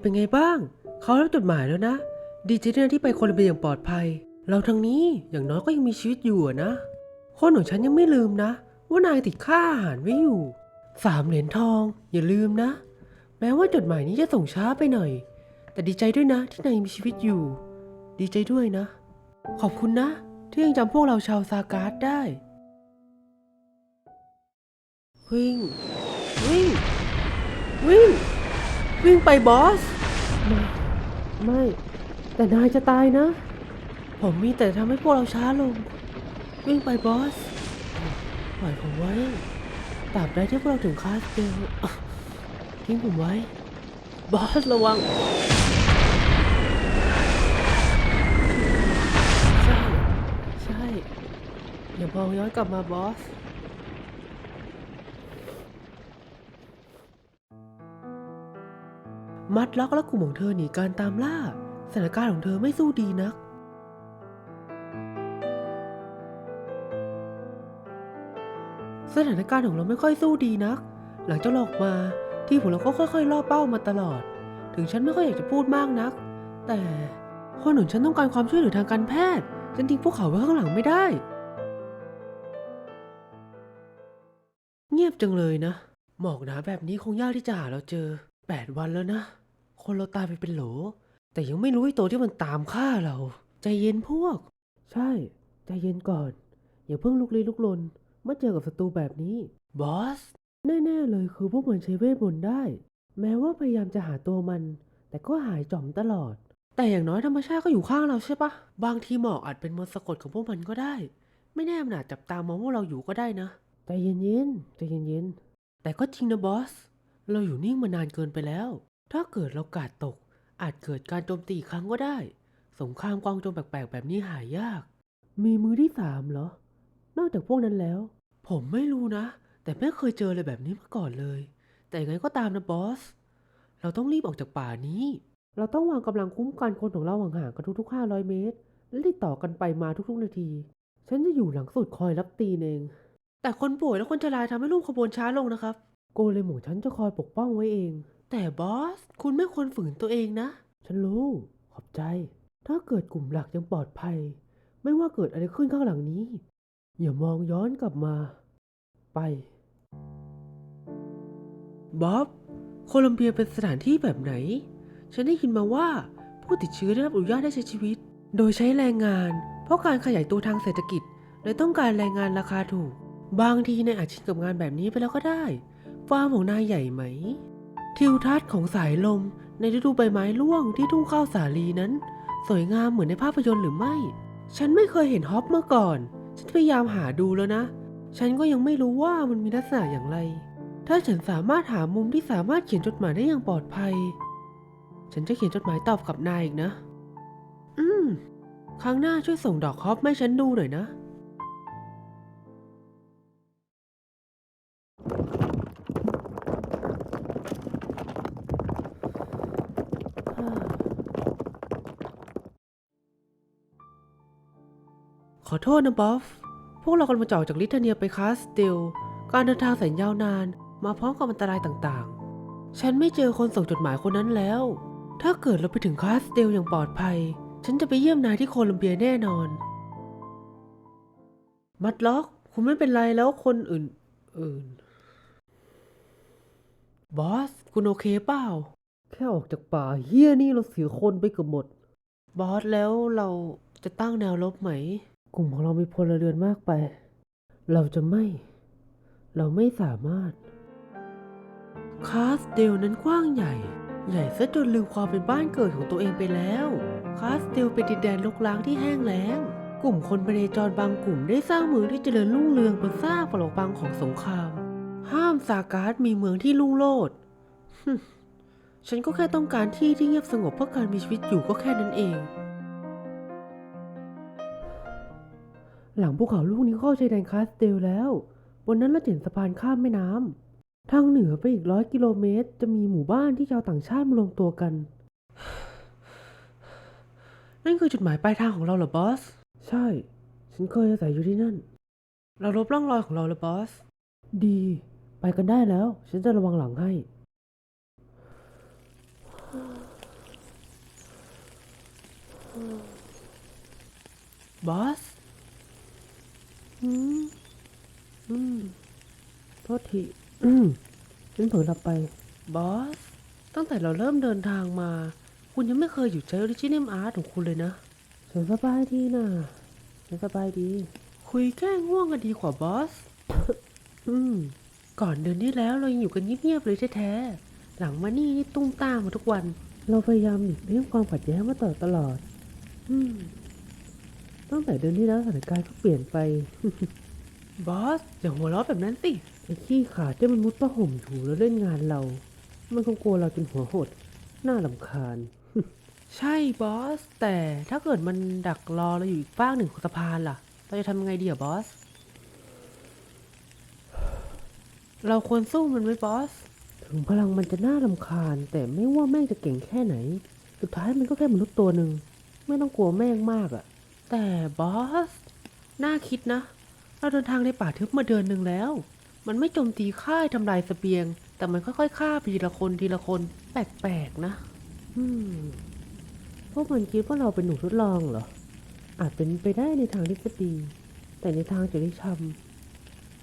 เป็นไงบ้าง เขารับจดหมายแล้วนะ ดีใจด้วยที่ไปโคลัมเบียอย่างปลอดภัย เราทางนี้อย่างน้อยก็ยังมีชีวิตอยู่นะ คนของฉันยังไม่ลืมนะ ว่านายติดค่าอาหารไว้อยู่ สามเหรียญทองอย่าลืมนะ แม้ว่าจดหมายนี้จะส่งช้าไปหน่อย แต่ดีใจด้วยนะที่นายมีชีวิตอยู่ ดีใจด้วยนะ ขอบคุณนะ ที่ยังจำพวกเราชาวซาการ์ดได้วิ่งวิ่งวิ่ง วิ่งไปบอส ไม่ไม่ แต่นายจะตายนะ ผมมีแต่ทำให้พวกเราช้าลง วิ่งไปบอส ปล่อยผมไว้ตราบใดที่พวกเราถึงคาสเตลอะทิ้งผมไว้ บอสระวังใช่ ใช่อย่ามองย้อนกลับมาบอส มัดล็อกและกลุ่มของเธอหนีการตามล่า สถานการณ์ของเธอไม่สู้ดีนัก สถานการณ์ของเราไม่ค่อยสู้ดีนัก หลังจากหลอกมา ที่ของเราก็ค่อยๆล่อเป้ามาตลอด ถึงฉันไม่ค่อยอยากจะพูดมากนัก แต่คนหนุนฉันต้องการความช่วยเหลือทางการแพทย์ ฉันทิ้งพวกเขาไว้ข้างหลังไม่ได้ เงียบจังเลยนะ หมอกหนาแบบนี้คงยากที่จะหาเราเจอแปดวันแล้วนะ คนเราตายไปเป็นโหล แต่ยังไม่รู้ไอ้ตัวที่มันตามฆ่าเรา ใจเย็นพวก ใช่ ใจเย็นก่อน อย่าเพิ่งลุกลี้ลุกลนเมื่อเจอกับศัตรูแบบนี้บอสแน่ๆเลยคือพวกมันใช้เวทมนต์ได้ แม้ว่าพยายามจะหาตัวมัน แต่ก็หายจ่อมตลอด แต่อย่างน้อยธรรมชาติก็อยู่ข้างเราใช่ปะบางทีหมอกอาจเป็นมนต์สะกดของพวกมันก็ได้ ไม่แน่มันอาจจับตามองพวกเราอยู่ก็ได้นะใจเย็นๆใจเย็นๆแต่ก็จริงนะบอส เราอยู่นิ่งมานานเกินไปแล้ว ถ้าเกิดเรากาดตก อาจเกิดการโจมตีอีกครั้งก็ได้ สงครามกองโจมแปลกๆ แบบนี้หายาก มีมือที่สามเหรอ นอกจากพวกนั้นแล้ว ผมไม่รู้นะ แต่ไม่เคยเจออะไรแบบนี้มาก่อนเลย แต่ยังไงก็ตามนะบอส เราต้องรีบออกจากป่านี้ เราต้องวางกำลังคุ้มกันคนของเราห่างๆกันทุกๆ 500 เมตร และติดต่อกันไปมาทุกๆ นาที ฉันจะอยู่หลังสุดคอยรับตีนเอง แต่คนป่วยและคนชราทำให้รูปขบวนช้าลงนะครับ โกเลมของฉันจะคอยปกป้องไว้เอง แต่บอส คุณไม่ควรฝืนตัวเองนะ ฉันรู้ ขอบใจ ถ้าเกิดกลุ่มหลักยังปลอดภัย ไม่ว่าเกิดอะไรขึ้นข้างหลังนี้ อย่ามองย้อนกลับมา ไปบ๊อบโคลัมเบียเป็นสถานที่แบบไหน ฉันได้ยินมาว่าผู้ติดเชื้อได้รับอนุญาตได้ใช้ชีวิต โดยใช้แรงงาน เพราะการขยายตัวทางเศรษฐกิจเลยต้องการแรงงานราคาถูก บางทีนายอาจชินกับงานแบบนี้ไปแล้วก็ได้ ฟาร์มของนายใหญ่ไหม ทิวทัศน์ของสายลมในฤดูใบไม้ร่วงที่ทุ่งข้าวสาลีนั้น สวยงามเหมือนในภาพยนตร์หรือไม่ ฉันไม่เคยเห็นฮอปเมื่อก่อน ฉันพยายามหาดูแล้วนะ ฉันก็ยังไม่รู้ว่ามันมีลักษณะอย่างไร ถ้าฉันสามารถหามุมที่สามารถเขียนจดหมายได้อย่างปลอดภัย ฉันจะเขียนจดหมายตอบกับนายอีกนะ อืม ครั้งหน้าช่วยส่งดอกฮอปให้ฉันดูหน่อยนะ อโทษนะบอฟ พวกเรากำลังจะออกจากลิทัเนียไปคาสเตลการเดินทางแสนยาวนาน มาพร้อมกับอันตรายต่างๆ ฉันไม่เจอคนส่งจดหมายคนนั้นแล้ว ถ้าเกิดเราไปถึงคาสเตลอย่างปลอดภัย ฉันจะไปเยี่ยมนายที่โคลัมเบียแน่นอน มัดล็อก คุณไม่เป็นไรแล้วคนอื่นอื่นบอส คุณโอเคเปล่า แค่ออกจากป่าเฮี้ยนี่เราเสียคนไปเกือบหมด บอสแล้วเราจะตั้งแนวรบไหม กลุ่มของเรามีพลเรือนมากไป เราจะไม่ เราไม่สามารถ คาสเดลนั้นกว้างใหญ่ ใหญ่ซะจนลืมความเป็นบ้านเกิดของตัวเองไปแล้ว คาสเดลเป็นดินแดนรกร้างที่แห้งแล้ง กลุ่มคนพเนจรบางกลุ่มได้สร้างเมืองที่เจริญรุ่งเรืองบนซากปรักปังของสงคราม ห้ามซาการ์ดมีเมืองที่รุ่งโรจน์ฉันก็แค่ต้องการที่ที่เงียบสงบเพื่อการมีชีวิตอยู่ก็แค่นั้นเอง หลังภูเขาลูกนี้เข้าชายแดนคาสเตลแล้ว บนนั้นเราเห็นสะพานข้ามแม่น้ำ ทางเหนือไปอีกร้อยกิโลเมตร จะมีหมู่บ้านที่ชาวต่างชาติมารวมตัวกัน นั่นคือจุดหมายปลายทางของเราเหรอบอส ใช่ ฉันเคยอาศัยอยู่ที่นั่น เราลบร่องรอยของเราแล้วบอส ดี ไปกันได้แล้ว ฉันจะระวังหลังให้บอส อืม อืมโทษทีอืมฉันเผลอหลับไป บอส ตั้งแต่เราเริ่มเดินทางมา คุณยังไม่เคยหยุดใช้ออริจินัลอาร์ตของคุณเลยนะฉันสบายดีนะฉันสบายดี คุยแก้ง่วงกันดีกว่าบอส อืม ก่อนเดือนที่แล้วเรายังอยู่กันเงียบๆเลยแท้ๆ หลังมานี่นี่ตุ้มตามมาทุกวัน เราพยายามหลีกเลี่ยงความขัดแย้งมาตลอดตลอดอืม ตั้งแต่เดือนที่แล้วสถานการณ์ก็เปลี่ยนไป บอสอย่าหัวเราะแบบนั้นสิไอ้ขี้ขาดที่มันมุดผ้าห่มถูแล้วเล่นงานเรา มันคงกลัวเราจนหัวหด น่าลำคาญ ใช่บอส แต่ถ้าเกิดมันดักรอเราอยู่อีกฝ้ากหนึ่งของสะพานล่ะ เราจะทำยังไงดีอะบอส เราควรสู้มันไหมบอส ถึงพลังมันจะน่าลำคาญ แต่ไม่ว่าแม่งจะเก่งแค่ไหน สุดท้ายมันก็แค่มนุษย์ตัวหนึ่ง ไม่ต้องกลัวแม่งมากอะ แต่บอส น่าคิดนะ เราเดินทางในป่าทึบมาเดือนหนึ่งแล้ว มันไม่โจมตีค่ายทำลายเสบียง แต่มันค่อยๆฆ่าไปทีละคนทีละคน แปลกๆนะ อืม พวกมันคิดว่าเราเป็นหนูทดลองเหรอ อาจเป็นไปได้ในทางทฤษฎี แต่ในทางจริยธรรม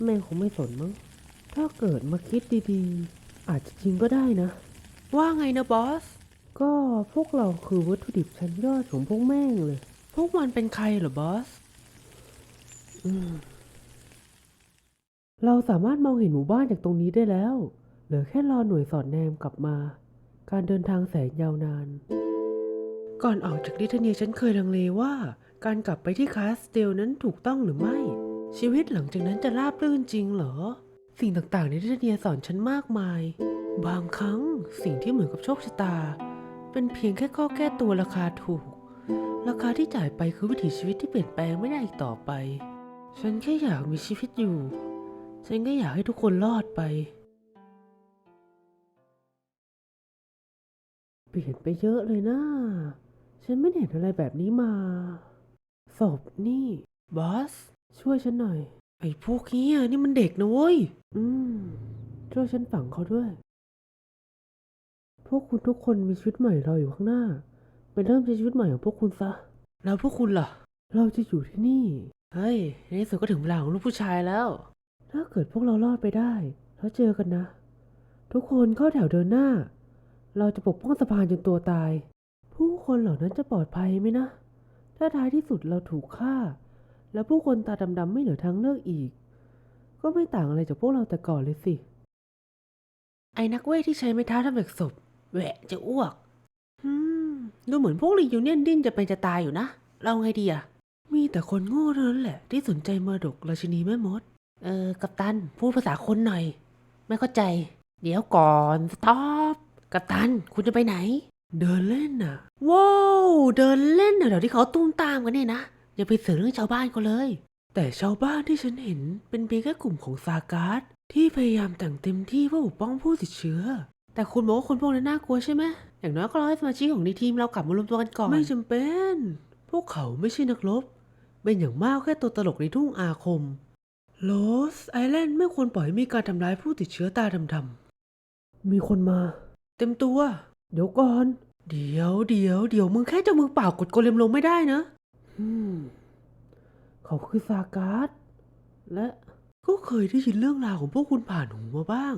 แม่งคงไม่สนมั้ง ถ้าเกิดมาคิดดีๆ อาจจะจริงก็ได้นะ ว่าไงนะบอส ก็พวกเราคือวัตถุดิบชั้นยอดของพวกแม่งเลย พวกมันเป็นใครเหรอบอส อืม เราสามารถมองเห็นหมู่บ้านจากตรงนี้ได้แล้ว เหลือแค่รอหน่วยสอดแนมกลับมา การเดินทางแสนยาวนาน ก่อนออกจากลิทเนียฉันเคยลังเลว่า การกลับไปที่คาสเตลนั้นถูกต้องหรือไม่ ชีวิตหลังจากนั้นจะราบรื่นจริงเหรอ สิ่งต่างๆ ในลิทเนียสอนฉันมากมาย บางครั้งสิ่งที่เหมือนกับโชคชะตา เป็นเพียงแค่ข้อแก้ตัวราคาถูก ราคาที่จ่ายไปคือวิถีชีวิตที่เปลี่ยนแปลงไม่ได้อีกต่อไป ฉันแค่อยากมีชีวิตอยู่ ฉันก็อยากให้ทุกคนรอดไป เปลี่ยนไปเยอะเลยนะ ฉันไม่เห็นอะไรแบบนี้มา ศพนี่ บอส ช่วยฉันหน่อย ไอ้พวกเนี้ยนี่มันเด็กนะเว้ย อืม ช่วยฉันฝังเขาด้วย พวกคุณทุกคนมีชีวิตใหม่รออยู่ข้างหน้า ไปเริ่มใช้ชีวิตใหม่ของพวกคุณซะ แล้วพวกคุณล่ะ เราจะอยู่ที่นี่ เฮ้ย ในที่สุดก็ถึงเวลาของลูกผู้ชายแล้ว ถ้าเกิดพวกเรารอดไปได้ แล้วเจอกันนะ ทุกคนเข้าแถวเดินหน้า เราจะปกป้องสะพานจนตัวตาย ผู้คนเหล่านั้นจะปลอดภัยไหมนะ ถ้าท้ายที่สุดเราถูกฆ่า แล้วผู้คนตาดำๆไม่เหลือทางเลือกอีก ก็ไม่ต่างอะไรจากพวกเราแต่ก่อนเลยสิ ไอ้นักเวทที่ใช้ไม้เท้าทำแบบศพแหวะจะอ้วกอืม ดูเหมือนพวกรียูเนียนดิ้นจะเป็นจะตายอยู่นะ เราไงดีอะมีแต่คนโง่เท่านั้นแหละ ที่สนใจมรดกราชินีแม่มด เออ กัปตัน พูดภาษาคนหน่อย ไม่เข้าใจ เดี๋ยวก่อนสต็อปกัปตัน คุณจะไปไหน เดินเล่นน่ะ ว้าว เดินเล่นน่ะเดี๋ยวที่เขาตุ้มตามกันเนี่ยนะ อย่าไปเสือเรื่องชาวบ้านเขาเลย แต่ชาวบ้านที่ฉันเห็นเป็นเพียงแค่กลุ่มของซาการ์ดที่พยายามแต่งเต็มที่เพื่อปกป้องผู้ติดเชื้อ แต่คุณบอกว่าคนพวกนั้นน่ากลัวใช่ไหมอย่างน้อยก็รอให้สมาชิกของในทีมเรากลับมารวมตัวกันก่อน ไม่จำเป็น พวกเขาไม่ใช่นักรบ เป็นอย่างมากแค่ตัวตลกในทุ่งอาคม โลสไอแลนด์ไม่ควรปล่อยให้มีการทำร้ายผู้ติดเชื้อตาดำๆ มีคนมา เต็มตัว เดี๋ยวก่อน เดี๋ยวเดี๋ยวเดี๋ยวมึงแค่จะมือเปล่ากดโกเลมลงไม่ได้นะอืมเขาคือซาการ์ดและก็เคยได้ยินเรื่องราวของพวกคุณผ่านหูมาบ้าง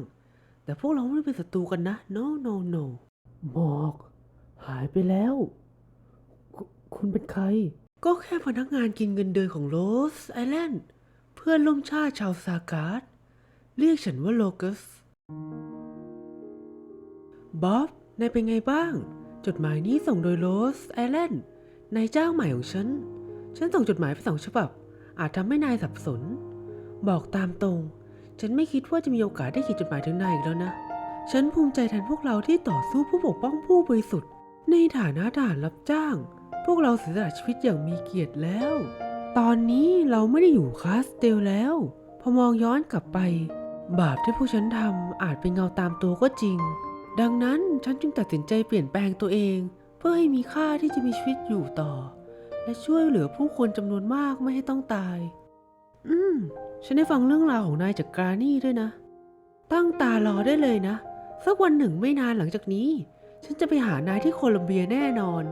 แต่พวกเราไม่ได้เป็นศัตรูกันนะ no no no หมอก หายไปแล้วคุคุณเป็นใคร ก็แค่พนักงานกินเงินเดือนของโรสไอแลนด์ เพื่อนร่วมชาติชาวซาการ์ดเรียกฉันว่าโลกัสบ๊อบนายเป็นไงบ้าง จดหมายนี้ส่งโดยโรสไอแลนด์นายจ้างใหม่ของฉัน ฉันส่งจดหมายไปสองฉบับ อาจทำให้นายสับสน บอกตามตรง ฉันไม่คิดว่าจะมีโอกาสได้เขียนจดหมายถึงนายอีกแล้วนะ ฉันภูมิใจแทนพวกเราที่ต่อสู้เพื่อปกป้องผู้บริสุทธิ์ ในฐานะทหารรับจ้าง พวกเราเสียสละชีวิตอย่างมีเกียรติแล้ว ตอนนี้เราไม่ได้อยู่คาสเตลแล้ว พอมองย้อนกลับไป บาปที่พวกฉันทำอาจเป็นเงาตามตัวก็จริง ดังนั้นฉันจึงตัดสินใจเปลี่ยนแปลงตัวเอง เพื่อให้มีค่าที่จะมีชีวิตอยู่ต่อ และช่วยเหลือผู้คนจำนวนมากไม่ให้ต้องตาย อืม ฉันได้ฟังเรื่องราวของนายจากกรานี่ด้วยนะ ตั้งตารอได้เลยนะ สักวันหนึ่งไม่นานหลังจากนี้ ฉันจะไปหานายที่โคลัมเบียแน่นอน